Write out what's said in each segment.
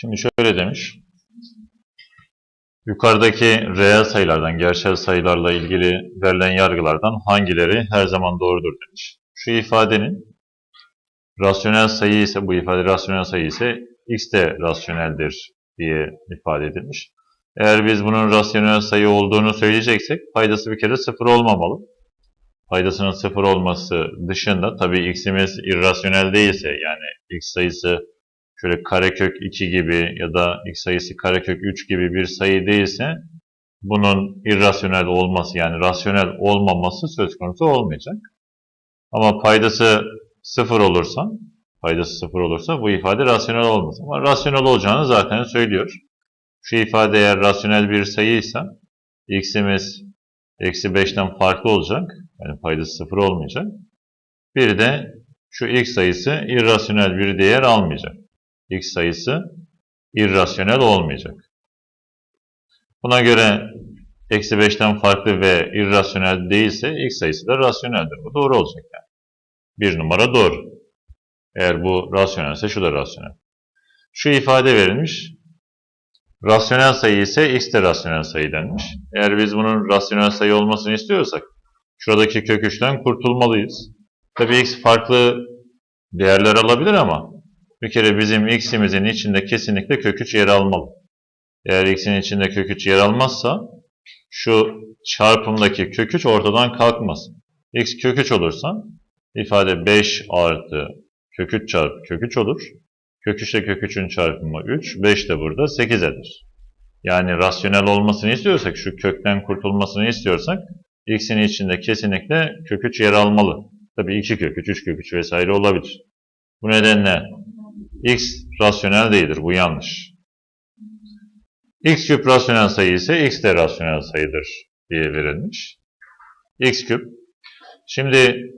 Şimdi şöyle demiş. Yukarıdaki reel sayılardan, gerçel sayılarla ilgili verilen yargılardan hangileri her zaman doğrudur demiş. Şu ifadenin rasyonel sayı ise, bu ifade rasyonel sayı ise x de rasyoneldir diye ifade edilmiş. Eğer biz bunun rasyonel sayı olduğunu söyleyeceksek paydası bir kere sıfır olmamalı. Paydasının sıfır olması dışında tabii x'imiz irrasyonel değilse yani x sayısı şöyle karekök 2 gibi ya da x sayısı karekök 3 gibi bir sayı değilse bunun irrasyonel olması yani rasyonel olmaması söz konusu olmayacak. Ama paydası sıfır olursa, paydası sıfır olursa bu ifade rasyonel olmaz. Ama rasyonel olacağını zaten söylüyor. Şu ifade eğer rasyonel bir sayıysa x'imiz eksi 5'ten farklı olacak. Yani paydası sıfır olmayacak. Bir de şu x sayısı irrasyonel bir değer almayacak. X sayısı irrasyonel olmayacak. Buna göre eksi 5'ten farklı ve irrasyonel değilse x sayısı da rasyoneldir. Bu doğru olacak yani. Bir numara doğru. Eğer bu rasyonelse şu da rasyonel. Şu ifade verilmiş. Rasyonel sayı ise x de rasyonel sayı denmiş. Eğer biz bunun rasyonel sayı olmasını istiyorsak şuradaki kök 3'ten kurtulmalıyız. Tabii x farklı değerler alabilir ama bir kere bizim x'imizin içinde kesinlikle kök 3 yer almalı. Eğer x'in içinde kök 3 yer almazsa şu çarpımdaki kök 3 ortadan kalkmaz. x kök 3 olursa ifade 5 artı kök 3 çarpı kök 3 olur. Kök 3 ile kök 3'ün çarpımı 3, 5 de burada 8 eder. Yani rasyonel olmasını istiyorsak, şu kökten kurtulmasını istiyorsak x'in içinde kesinlikle kök 3 yer almalı. Tabii 2 kök 3, 3 kök 3 vesaire olabilir. Bu nedenle x rasyonel değildir. Bu yanlış. x küp rasyonel sayı ise x de rasyonel sayıdır diye verilmiş. x küp. Şimdi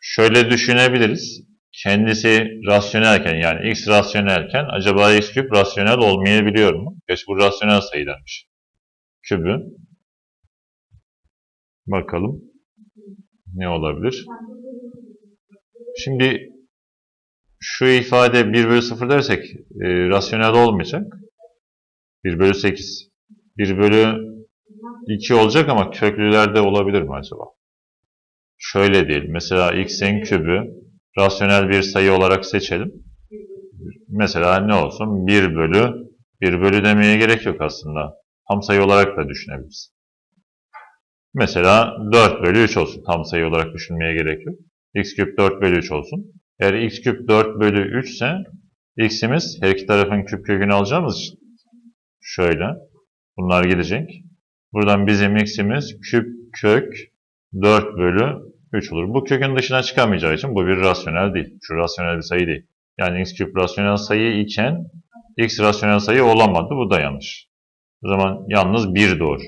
şöyle düşünebiliriz. Kendisi rasyonelken yani x rasyonelken acaba x küp rasyonel olmayabiliyor mu? Geç bu rasyonel sayılarmış. Kübü. Bakalım. Ne olabilir? Şimdi şu ifade 1 bölü 0 dersek e, rasyonel olmayacak. 1 bölü 8. 1 bölü 2 olacak ama köklülerde olabilir mi acaba? Şöyle değil. Mesela x'in kübü rasyonel bir sayı olarak seçelim. Mesela ne olsun? 1 bölü 1 bölü demeye gerek yok aslında. Tam sayı olarak da düşünebiliriz. Mesela 4 bölü 3 olsun. Tam sayı olarak düşünmeye gerek yok. x küp 4 bölü 3 olsun. Eğer x küp 4 bölü 3 ise x'imiz her iki tarafın küp kökünü alacağımız için şöyle bunlar gidecek. Buradan bizim x'imiz küp kök 4 bölü 3 olur. Bu kökün dışına çıkamayacağı için bu bir rasyonel değil. Şu rasyonel bir sayı değil. Yani x küp rasyonel sayı iken x rasyonel sayı olamadı. Bu da yanlış. O zaman yalnız 1 doğru.